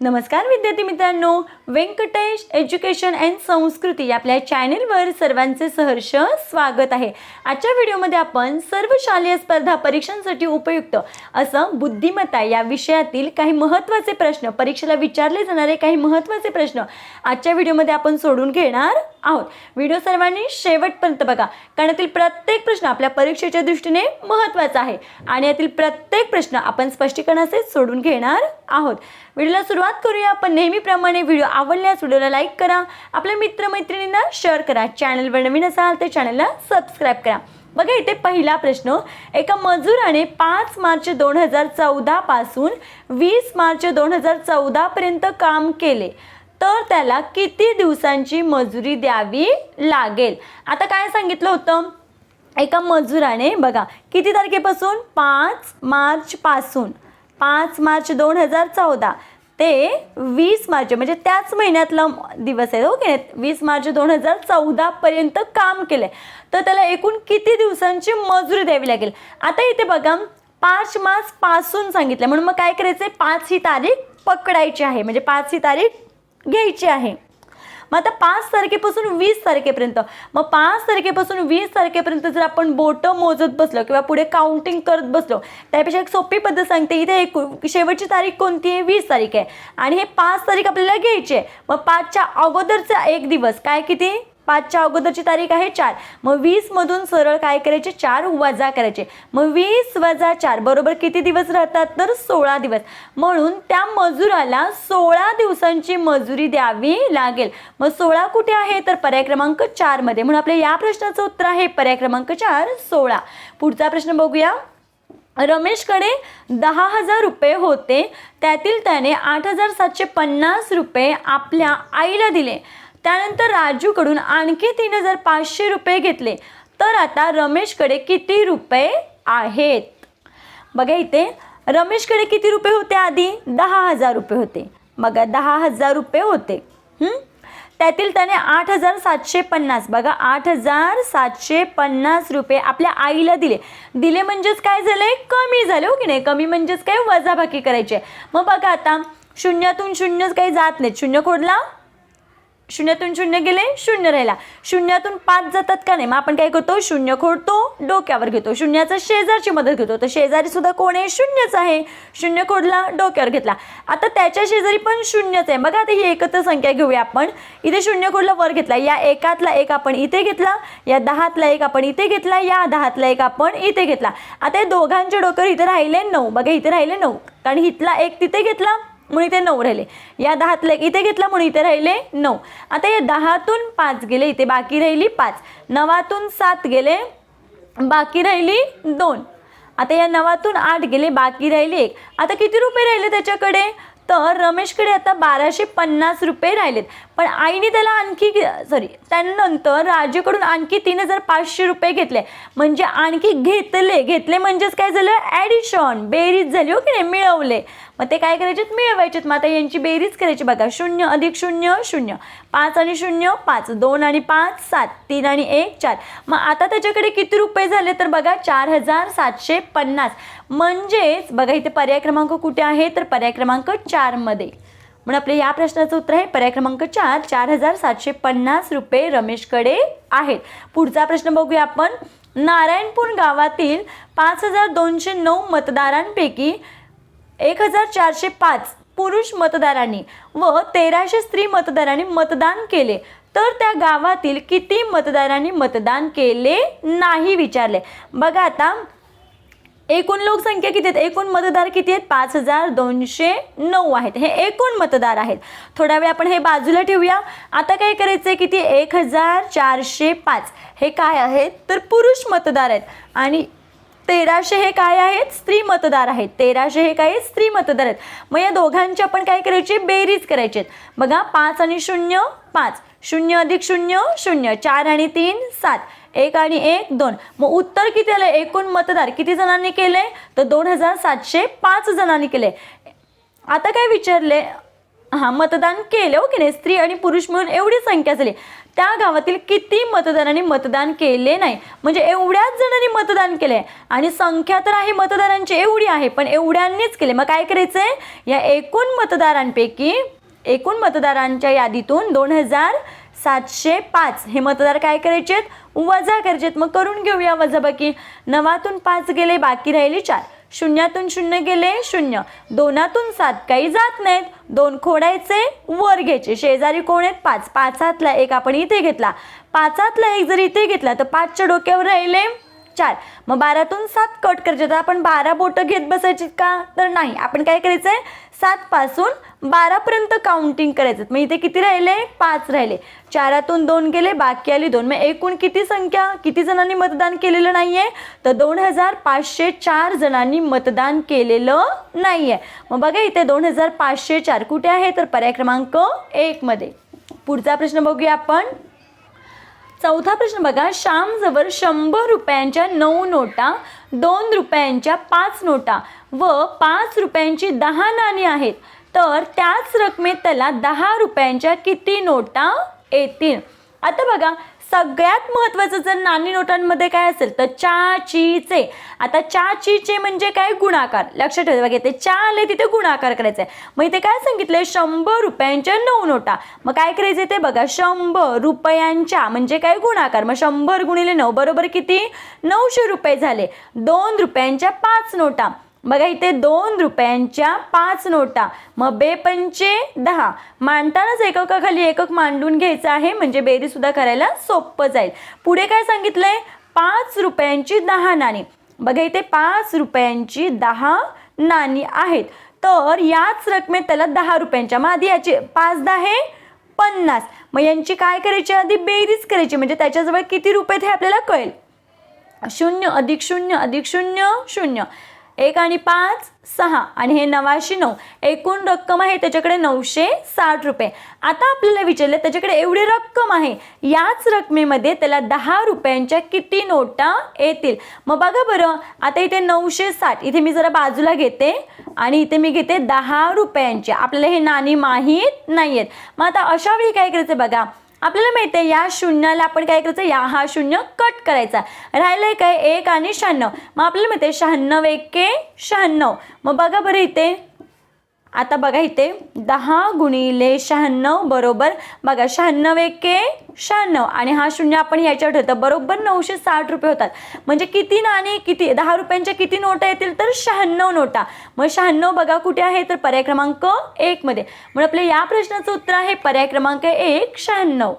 नमस्कार विद्यार्थी मित्रांनो. व्यंकटेश एज्युकेशन अँड संस्कृती आपल्या चॅनेलवर सर्वांचे सहर्ष स्वागत आहे. आजच्या व्हिडिओमध्ये आपण सर्व शालेय स्पर्धा परीक्षांसाठी उपयुक्त असं बुद्धिमत्ता या विषयातील काही महत्त्वाचे प्रश्न परीक्षेला विचारले जाणारे काही महत्त्वाचे प्रश्न आजच्या व्हिडिओमध्ये आपण सोडून घेणार आहोत. व्हिडिओ सर्वांनी शेवटपर्यंत बघा कारण यातील प्रत्येक प्रश्न आपल्या परीक्षेच्या दृष्टीने महत्त्वाचा आहे आणि यातील प्रत्येक प्रश्न आपण स्पष्टीकरणाचे सोडून घेणार आहोत. व्हिडिओला सुरुवात करूया. आपण नेहमीप्रमाणे व्हिडिओ आवडल्यास व्हिडिओला लाईक करा. आपल्या मित्रमैत्रिणींना शेअर करा. चॅनलवर नवीन असाल तर चॅनलला सबस्क्राईब करा. बघा इथे पहिला प्रश्न. एका मजुराने पाच मार्च दोन हजार चौदापासून वीस मार्च दोन हजार चौदापर्यंत काम केले. तर त्याला किती दिवसांची मजुरी द्यावी लागेल? आता काय सांगितलं होतं? एका मजुराने बघा किती तारखेपासून? पाच मार्चपासून पाच मार्च दोन हजार चौदा. ते वीस मार्च म्हणजे त्याच महिन्यातला दिवस आहे हो ओके वीस मार्च दोन हजार चौदापर्यंत काम केलं आहे तर त्याला एकूण किती दिवसांची मजुरी द्यावी लागेल? आता इथे बघा पाच मासपासून सांगितलं म्हणून मग काय करायचं आहे पाच ही तारीख पकडायची आहे. म्हणजे पाच ही तारीख घ्यायची आहे. मग आता पाच तारखेपासून वीस तारखेपर्यंत. मग पाच तारखेपासून वीस तारखेपर्यंत जर आपण बोटं मोजत बसलो किंवा पुढे काउंटिंग करत बसलो त्यापेक्षा एक सोपी पद्धत सांगते. इथे एक शेवटची तारीख कोणती आहे? वीस तारीख आहे. आणि हे पाच तारीख आपल्याला घ्यायची आहे. मग पाचच्या अगोदरचा एक दिवस. काय किती? पाचच्या अगोदरची तारीख आहे चार. मग वीसमधून सरळ काय करायचे? चार वजा करायचे. मग वीस वजा चार बरोबर किती दिवस राहतात? तर सोळा दिवस. म्हणून त्या मजुराला सोळा दिवसांची मजुरी द्यावी लागेल. मग सोळा कुठे आहे? तर पर्याय क्रमांक चारमध्ये म्हणून आपल्या या प्रश्नाचं उत्तर आहे पर्याय क्रमांक चार सोळा. पुढचा प्रश्न बघूया. रमेशकडे दहा हजार रुपये होते. त्यातील त्याने आठ हजार सातशे पन्नास रुपये आपल्या आईला दिले. त्यानंतर राजूकडून आणखी तीन हजार पाचशे रुपये घेतले. तर आता रमेशकडे किती रुपये आहेत? बघा इथे रमेशकडे किती रुपये होते आधी? दहा हजार रुपये होते. बघा दहा हजार रुपये होते. त्यातील त्याने आठ हजार सातशे पन्नास बघा आठ हजार सातशे पन्नास रुपये आपल्या आईला दिले. दिले म्हणजेच काय झालंय कमी झाले हो की नाही? कमी म्हणजेच काय? वजाबाकी करायची आहे. मग बघा आता शून्यातून शून्यच काही जात नाहीत. शून्य खोडला शून्यातून शून्य गेले शून्य राहिला. शून्यातून पाच जातात का नाही? मग आपण काय करतो? शून्य खोडतो डोक्यावर घेतो. शून्याचा शेजारची मदत घेतो. तर शेजारी सुद्धा कोण आहे? शून्यच आहे. शून्य खोडला डोक्यावर घेतला. आता त्याच्या शेजारी पण शून्यच आहे. बघा आता ही एकत्र संख्या घेऊया आपण. इथे शून्य खोडला वर घेतला. या एकातला एक आपण इथे घेतला. या दहातला एक आपण इथे घेतला. या दहातला एक आपण इथे घेतला. आता हे दोघांच्या डोक्यावर इथे राहिले नऊ. बघा इथे राहिले नऊ. कारण इथला एक तिथे घेतला. म्हणून इथे नऊ राहिले. या दहातले इथे घेतला म्हणून इथे राहिले नऊ. आता या दहातून पाच गेले इथे बाकी राहिली पाच. नवातून सात गेले बाकी राहिली दोन. आता या नवातून आठ गेले बाकी राहिले एक. आता किती रुपये राहिले त्याच्याकडे? तर रमेशकडे आता बाराशे पन्नास रुपये राहिलेत. पण आईने त्याला आणखी सॉरी त्यानंतर राजेकडून आणखी तीन हजार पाचशे रुपये घेतले. म्हणजे आणखी घेतले घेतले म्हणजेच काय झालं? ॲडिशन बेरीज झाली हो की नाही? मिळवले. मग ते काय करायचे मिळवायचेत. मग आता यांची बेरीज करायची बघा. शून्य अधिक शून्य शून्य. पाच आणि शून्य पाच. दोन आणि पाच सात. तीन आणि एक चार. मग आता त्याच्याकडे किती रुपये झाले तर बघा? चार हजार सातशे पन्नास. म्हणजेच बघा इथे पर्याय क्रमांक कुठे आहे? तर पर्याय क्रमांक चारमध्ये म्हणून आपल्या या प्रश्नाचं उत्तर आहे. पर्याय क्रमांक चार चार हजार सातशे पन्नास रुपये रमेशकडे आहेत. पुढचा प्रश्न बघूया आपण. नारायणपूर गावातील पाच हजार दोनशे नऊ मतदारांपैकी एक हजार चारशे पाच पुरुष मतदारांनी व तेराशे स्त्री मतदारांनी मतदान केले. तर त्या गावातील किती मतदारांनी मतदान केले नाही विचारले. बघा आता एकूण लोकसंख्या किती आहेत? एकूण मतदार किती आहेत? पाच हजार दोनशे नऊ आहेत. हे एकूण मतदार आहेत. थोडा वेळ आपण हे बाजूला ठेवूया. आता काय करायचं आहे किती एक हजार चारशे पाच. हे काय आहेत? तर पुरुष मतदार आहेत. आणि तेराशे हे काय आहेत? स्त्री मतदार आहेत. तेराशे हे काय आहेत? स्त्री मतदार आहेत. मग या दोघांची आपण काय करायची? बेरीज करायची आहेत. बघा पाच आणि शून्य पाच. शून्य अधिक शून्य शून्य. चार आणि तीन सात. एक आणि एक दोन. मग उत्तर किती आलं एकूण मतदार किती जणांनी केले तर दोन हजार सातशे पाच जणांनी केले आता काय विचारले हा मतदान केले हो की नाही? स्त्री आणि पुरुष मिळून एवढी संख्या झाली. त्या गावातील किती मतदारांनी मतदान केले नाही? म्हणजे एवढ्याच जणांनी मतदान केले आणि संख्या तर आहे मतदारांची एवढी आहे पण एवढ्यांनीच केले मग काय करायचंय? या एकूण मतदारांपैकी एकूण मतदारांच्या यादीतून दोन हजार सातशे पाच. हे मतदार काय करायचे आहेत? वजा करायचे आहेत. मग करून घेऊया वजाबाकी. नवातून पाच गेले बाकी राहिले चार. शून्यातून शून्य गेले शून्य. दोनातून सात काही जात नाहीत. दोन खोडायचे वर घ्यायचे. शेजारी कोण आहेत? पाच. पाचातला एक आपण इथे घेतला. पाचातला एक जर इथे घेतला तर पाचच्या डोक्यावर राहिले चार. मग बारातून सात कट करायचे. तर आपण बारा बोटं घेत बसायची का? तर नाही. आपण काय करायचं आहे सातपासून बारापर्यंत काउंटिंग करायचं. मग इथे किती राहिले? पाच राहिले. चारातून दोन गेले बाकी आली दोन. मग एकूण किती संख्या? किती जणांनी मतदान केलेलं नाही आहे तर दोन हजार पाचशे चार जणांनी मतदान केलेलं नाही आहे मग बघा इथे दोन हजार पाचशे चार कुठे आहे? तर पर्याय क्रमांक एकमध्ये पुढचा प्रश्न बघूया आपण. चौथा प्रश्न बघा. श्यामजवळ शंभर रुपयांच्या नऊ नोटा दोन रुपयांच्या पाच नोटा व पाच रुपयांची दहा नाणी आहेत. तर त्याच रकमेत त्याला दहा रुपयांच्या किती नोटा येतील? आता बघा सगळ्यात महत्त्वाचं जर नाणी नोटांमध्ये काय असेल तर चा आता चा चीचे म्हणजे काय? गुणाकार. लक्षात ठेवा बघा ते चा आले तिथे गुणाकार करायचा आहे मग इथे काय सांगितलंय? शंभर रुपयांच्या नऊ नोटा. मग काय करायचं ते बघा शंभर रुपयांच्या म्हणजे काय? गुणाकार. मग शंभर गुणिले नऊ बरोबर किती? नऊशे रुपये झाले. दोन रुपयांच्या पाच नोटा. बघा इथे दोन रुपयांच्या पाच नोटा. मग बेपंचे दहा. मांडतानाच एककाखाली एकक मांडून घ्यायचं आहे म्हणजे बेरीसुद्धा करायला सोपं जाईल. पुढे काय सांगितलंय? पाच रुपयांची दहा नाणी. बघा इथे पाच रुपयांची दहा नाणी आहेत. तर याच रकमेत त्याला दहा रुपयांच्या मग आधी याची. पाच दहा पन्नास. मग यांची काय करायची आधी? बेरीज करायची. म्हणजे त्याच्याजवळ किती रुपये हे आपल्याला कळेल. शून्य अधिक शून्य अधिक शून्य शून्य. एक आणि पाच सहा. आणि हे नवाशे नऊ. एकूण रक्कम आहे त्याच्याकडे नऊशे साठ रुपये. आता आपल्याला विचारलं त्याच्याकडे एवढी रक्कम आहे. याच रकमेमध्ये त्याला दहा रुपयांच्या किती नोटा येतील? मग बघा बरं. आता इथे नऊशे साठ. इथे मी जरा बाजूला घेते. आणि इथे मी घेते दहा रुपयांचे. आपल्याला हे नाणी माहीत नाही आहेत मग आता अशा वेळी काय करायचं बघा? आपल्याला मिळते या शून्याला आपण काय करायचं? या हा शून्य कट करायचा. राहिलंय काय? एक आणि शहाण्णव. मग आपल्याला मिळते शहाण्णव एके शहाण्णव. मग बघा बरं इथे. आता बघा इथे दहा गुणिले शहाण्णव बरोबर बघा शहाण्णव एके शहाण्णव आणि हा शून्य आपण याच्यावर ठेवतो. बरोबर नऊशे साठ रुपये होतात. म्हणजे किती नाणी किती दहा रुपयांच्या किती नोटा येतील तर शहाण्णव नोटा. मग शहाण्णव बघा कुठे आहे तर पर्याय क्रमांक एकमध्ये म्हणून आपल्या या प्रश्नाचं उत्तर आहे पर्याय क्रमांक एक शहाण्णव.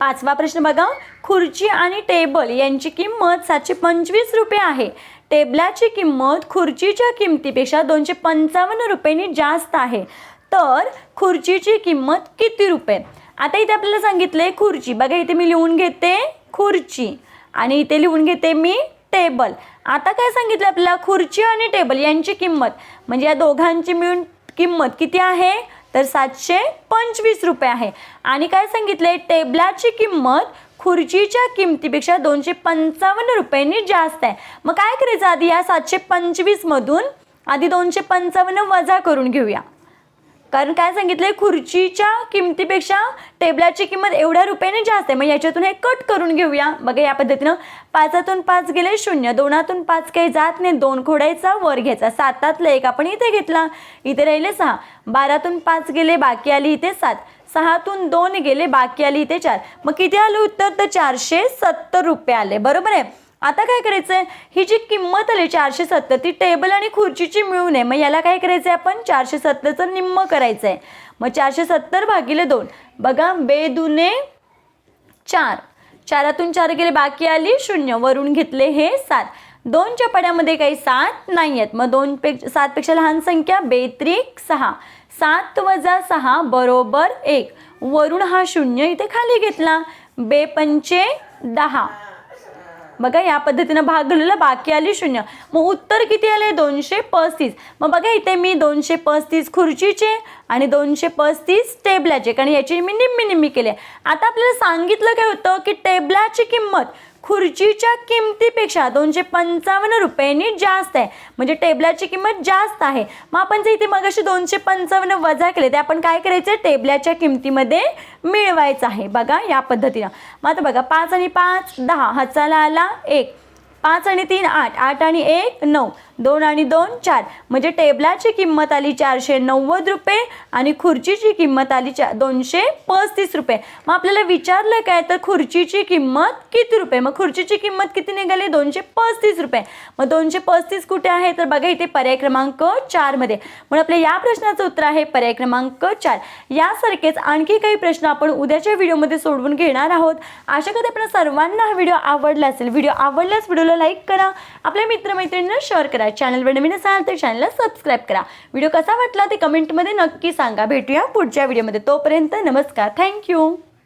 पाचवा प्रश्न बघा. खुर्ची आणि टेबल यांची किंमत सातशे पंचवीस रुपये आहे. टेबलाची किंमत खुर्चीच्या किमतीपेक्षा दोनशे पंचावन्न रुपयांनी जास्त आहे. तर खुर्चीची किंमत किती रुपये? आता इथे आपल्याला सांगितले खुर्ची. बघा इथे मी लिहून घेते. खुर्ची. आणि इथे लिहून घेते मी टेबल. आता काय सांगितलं आपल्याला? खुर्ची आणि टेबल यांची किंमत. म्हणजे या दोघांची मिळून किंमत किती आहे? तर सातशे पंचवीस रुपये आहे. आणि काय सांगितले टेबलाची किंमत खुर्चीच्या किमतीपेक्षा दोनशे पंचावन्न रुपयांनी जास्त आहे. मग काय करायचं आधी या सातशे पंचवीसमधून आधी दोनशे पंचावन्न वजा करून घेऊया. कारण काय सांगितलंय? खुर्चीच्या किमतीपेक्षा टेबलाची किंमत एवढ्या रुपयाने जास्त आहे. मग याच्यातून हे कट करून घेऊया. बघा या पद्धतीनं. पाचातून पाच गेले शून्य. दोनातून पाच काही जात नाही. दोन खोडायचा वर घ्यायचा. सातातलं एक आपण इथे घेतला. इथे राहिले सहा. बारातून पाच गेले बाकी आली इथे सात. सहातून दोन गेले बाकी आली इथे चार. मग किती आलं उत्तर? तर चारशे सत्तर रुपये आले. बरोबर आहे? आता काय करायचं आहे ही जी किंमत आली चारशे सत्तर ती टेबल आणि खुर्चीची मिळून आहे. मग याला काय करायचं आहे आपण? चारशे सत्तरचं निम्म करायचं आहे मग चारशे सत्तर भागिले दोन. बघा बेदुने चार. चारातून चार गेले बाकी आली शून्य. वरून घेतले हे सात. दोनच्या पड्यामध्ये काही सात नाही आहेत मग दोन पे सातपेक्षा लहान संख्या बेत्रिक सहा. सात वजा सहा बरोबर एक. वरून हा शून्य इथे खाली घेतला. बेपंचे दहा. बघा या पद्धतीनं भाग घालवला बाकी आली शून्य. मग उत्तर किती आले दोनशे पस्तीस. मग बघा इथे मी दोनशे पस्तीस खुर्चीचे आणि दोनशे पस्तीस टेबलाचे. कारण याची मी निम्मी निम्मी केली आता आपल्याला सांगितलं काय होतं की टेबलाची किंमत खुर्चीच्या किमतीपेक्षा दोनशे पंचावन्न रुपयांनी जास्त आहे. म्हणजे टेबलाची किंमत जास्त आहे. मग आपण जे इथे मगाशी दोनशे पंचावन्न वजा केले ते आपण काय करायचं? टेबलाच्या किमतीमध्ये मिळवायचं आहे. बघा या पद्धतीनं. मग आता बघा पाच आणि पाच दहा. हाताला आला एक. पाच आणि तीन आठ. आठ आणि एक नऊ. दोन आणि दोन चार. म्हणजे टेबलाची किंमत आली चारशे नव्वद रुपये आणि खुर्चीची किंमत आली चा दोनशे पस्तीस रुपये. मग आपल्याला विचारलं काय तर खुर्चीची किंमत किती रुपये? मग खुर्चीची किंमत किती निघाली? दोनशे पस्तीस रुपये. मग दोनशे पस्तीस कुठे आहे? तर बघा इथे पर्याय क्रमांक चारमध्ये म्हणून आपल्या या प्रश्नाचं उत्तर आहे पर्याय क्रमांक चार. यासारखेच आणखी काही प्रश्न आपण उद्याच्या व्हिडिओमध्ये सोडवून घेणार आहोत. आशा करते आपण सर्वांना हा व्हिडिओ आवडला असेल. व्हिडिओ आवडल्यास व्हिडिओला लाईक करा. आपल्या मित्रमैत्रिणींना शेअर करा. चॅनलवर नवीन असाल तर चॅनलला सबस्क्राईब करा. व्हिडिओ कसा वाटला ते कमेंटमध्ये नक्की सांगा. भेटूया पुढच्या व्हिडिओमध्ये तोपर्यंत नमस्कार. थँक्यू